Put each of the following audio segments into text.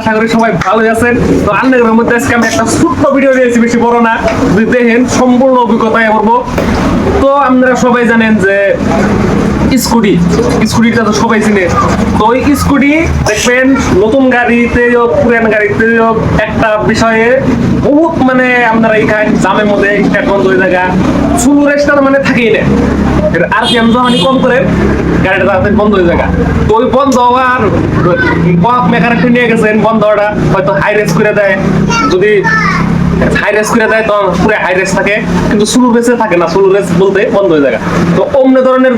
আশা করি সবাই ভালো তো একটা ছোট্ট ভিডিও দিয়েছি বেশি বড় না। সম্পূর্ণ অভিজ্ঞতায় তো আপনারা সবাই জানেন যে স্কুটি, স্কুটিটা তো সবাই তো ওই স্কুটি, দেখবেন, নতুন গাড়িতে পুরান গাড়িতে একটা বিষয়ে বহুত মানে আপনারা এখানে জামের মধ্যে হয়ে মানে থাকেই না। আর কি আমি যখনই কম করে, গাড়িটা তাড়াতাড়ি বন্ধ হয়ে যায় তো ওই বন্ধ হওয়ার মেকানিক নিয়ে গেছেন বন্ধ হওয়াটা হয়তো হাই রেস করে দেয়। যদি হাই রেস করে তখন পুরো হাই রেস থাকে। কিন্তু সুলু রেসে থাকে না সুলু রেস বলতে বন্ধ হয়ে যায়। তো অন্য ধরনের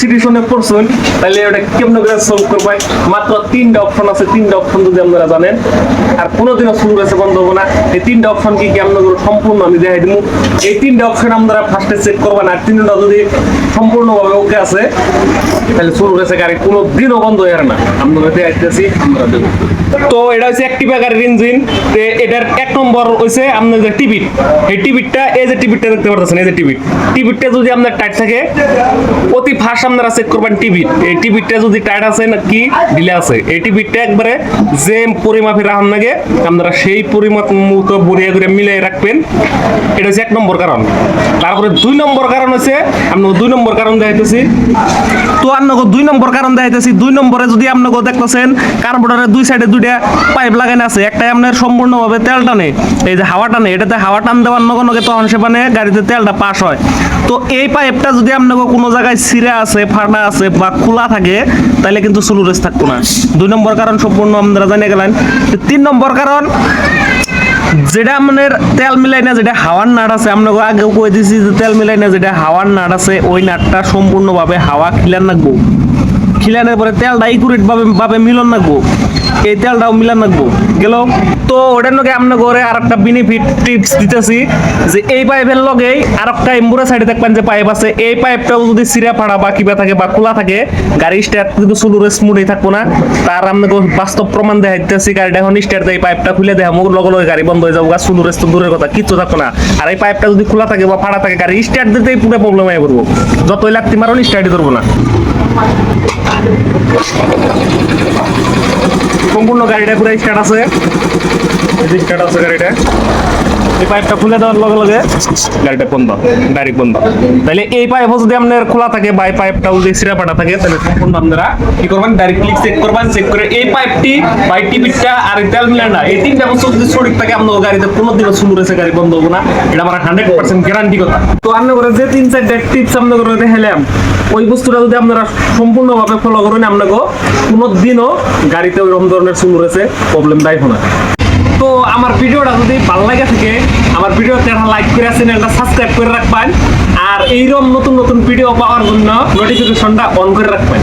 সিচুয়েশনে পড়ছেন, তাহলে ওটা কেমন করে সলভ মাত্র তিনটা অপশন আছে, তিনটা অপশন যদি আপনারা জানেন, আর কোনোদিনও সুলু রেসে বন্ধ হবে না। এই তিনটা অপশন কি কেমন করে সম্পূর্ণ আমি দেখাই দিব এই তিনটা অপশন আপনারা ফার্স্টে চেক করবেন, আর তিনটা যদি সম্পূর্ণভাবে ওকে আছে, তাহলে রেসে গাড়ি কোনো দিনও বন্ধ হয়ে না। আমরা দেখাইতেছি, আমরা দেবো। তো এটা হচ্ছে অ্যাক্টিভা গাড়ির ইঞ্জিন এটার এক নম্বর হইছে আপনার যে টিবিট এই টিবিটটা এই যে টিবিটটা দেখতে পারতেছেন, এই যে টিবিট টিবিটটা যদি আপনার টাইট থাকে, অতি ফার্স্ট আপনারা চেক করবেন টিবিট এই টিবিটটা যদি টাইট আছে না কি ঢিলে আছে। এই টিবিটটা একবারে যে পরিমাপে রাখার লাগে আপনারা সেই পরিমাপ মতো বড়িয়া করে মিলিয়ে রাখবেন। এটা হচ্ছে এক নম্বর কারণ। তারপরে দুই নম্বর কারণ হচ্ছে আপনাকে দুই নম্বর কারণ দেখাইতেছি। তো আপনাকে দুই নম্বর কারণ দেখাইতেছি। দুই নম্বরে যদি আপনাকে দেখতেছেন কার্বোরেটরের দুই সাইডে দুইটা পাইপ লাগানো আছে। একটা আপনার সম্পূর্ণভাবে তেল টানে, এই যে হাওয়া টানে, এটাতে হাওয়া টান দেওয়ার নগে নগে তখন সেখানে গাড়িতে তেলটা পাস হয়। তো এই পাইপটা যদি আপনাকে কোনো জায়গায় ছিঁড়ে আছে, ফাটা আছে বা খোলা থাকে, তাহলে কিন্তু সুলু রেস থাকতো না। দুই নম্বর কারণ সম্পূর্ণ আপনারা জানিয়ে গেলেন। তিন নম্বর কারণ যেটা আমাদের তেল মিলাই না, যেটা হাওয়ার নাট আছে আপনাকে আগে কয়ে দিছি যে তেল মিলাই না, যেটা হাওয়ার নাট আছে, ওই নাটটা সম্পূর্ণভাবে হাওয়া খিলান রাখব খিলানের পরে তেলটা ইকুরেট ভাবে মিলন রাখব এই তেলটাও মিলান রাখব। গেল? তো ওটার লগে আপনার ঘরে আর একটা বেনিফিট টিপস দিতেছি, যে এই পাইপের লগেই আর একটা এম্বুরা সাইডে দেখবেন যে পাইপ আছে। এই পাইপটাও যদি সিরা ফাড়া বা কিবা থাকে বা খোলা থাকে, গাড়ি স্টার্ট কিন্তু সুলুরে স্মুথই থাকব না। তার আপনাকে বাস্তব প্রমাণ দেখাইতেছি, গাড়িটা এখন স্টার্ট দেয় পাইপটা খুলে দেয় মুখ লগে লগে গাড়ি বন্ধ হয়ে যাব সুলু রেস তো দূরের কথা, কিচ্ছু থাকব না। আর এই পাইপটা যদি খোলা থাকে বা ফাড়া থাকে, গাড়ি স্টার্ট দিতেই পুরো প্রবলেম হয়ে পড়ব। যতই লাগতি মারো স্টার্টই ধরবো না। সম্পূর্ণ গাড়িটা পুরাই স্টার্ট আছে। স্টার্ট আছে গাড়িটা। এই পাইপটা খুলে দেওয়ার লগে লগে গাড়িটা বন্ধ ডাইরেক্ট বন্ধ। তাহলে এই পাইপও যদি আপনার খোলা থাকে বা এই পাইপটাও যদি থাকে তাহলে সম্পূর্ণ আপনারা কি করবেন ডাইরেক্ট ক্লিক চেক করবেন চেক করে এই পাইপটি বা টিপিটটা আর তেল মিলানটা এই তিনটা যদি সঠিক থাকে আপনার গাড়িতে কোনো দিনও শুরু রয়েছে গাড়ি বন্ধ হবে না। এটা আমার হান্ড্রেড পার্সেন্ট গ্যারান্টি কথা। তো আপনার করে যে তিন চারটা টিপস আপনার করে দেখালাম ওই বস্তুটা যদি আপনারা সম্পূর্ণভাবে ফলো করেন আপনাকে কোনো দিনও গাড়িতে ওইরকম ধরনের শুরু রয়েছে প্রবলেম দায়ী না। তো আমার ভিডিওটা যদি ভালো লাগে থাকে, আমার ভিডিওতে একটা লাইক করে চ্যানেলটা সাবস্ক্রাইব করে রাখবেন। আর এইরকম নতুন নতুন ভিডিও পাওয়ার জন্য নোটিফিকেশনটা অন করে রাখবেন।